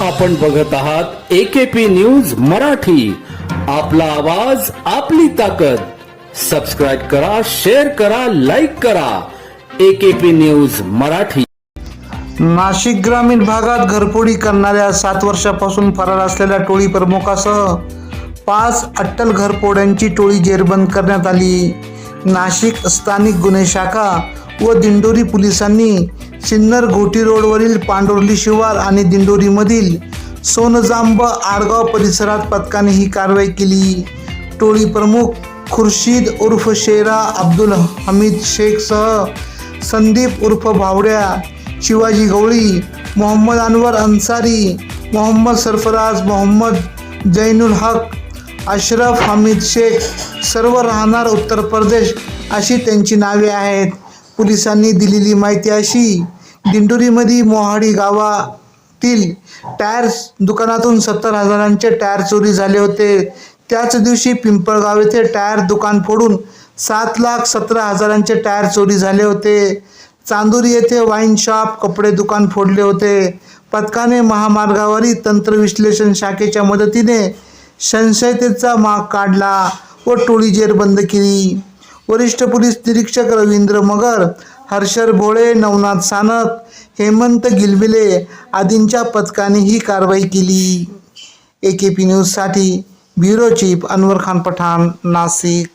आपण बघत आहात एकेपी न्यूज मराठी. आपला आवाज आपली ताकद. सबस्क्राईब करा शेअर करा लाईक करा. AKP news Marathi. नाशिक ग्रामीण भागात घरफोडी करणाऱ्या सात वर्षापासून फरार असलेल्या टोळी प्रमुखासह पाच अट्टल घरफोड्यांची टोळी जेरबंद करण्यात आली. नाशिक स्थानिक गुन्हे शाखा व दिंडोरी पोलिसांनी सिन्नर घोटी रोडवरील पांडुर्ली शिवार आणि दिंडोरीमधील सोनजांब आडगाव परिसरात पथकाने ही कारवाई केली. टोळी प्रमुख खुर्शीद उर्फ शेरा अब्दुल हमीद शेखसह संदीप उर्फ भावड्या शिवाजी गवळी मोहम्मद अनवर अन्सारी मोहम्मद सरफराज मोहम्मद जैनुल हक अशरफ हमीद शेख सर्व राहणार उत्तर प्रदेश अशी त्यांची नावे आहेत. पोलिसांनी दिलेली माहिती अशी दिंडोरीमध्ये मोहाडी गावातील टायर्स दुकानातून सत्तर हजारांचे टायर चोरी झाले होते. त्याच दिवशी पिंपळगाव येथे टायर दुकान फोडून सात लाख सतरा हजारांचे टायर चोरी झाले होते. चांदोरी येथे वाईन शॉप कपडे दुकान फोडले होते. पथकाने महामार्गावरील तंत्र विश्लेषण शाखेच्या मदतीने संशयतेचा माग काढला व टोळी जेरबंद केली. वरिष्ठ पोलीस निरीक्षक रवींद्र मगर हर्षर भोळे नवनाथ सानप हेमंत गिलबिले आदींच्या पथकाने ही कारवाई केली. ए के पी न्यूजसाठी ब्युरो चीफ अनवर खान पठाण नाशिक.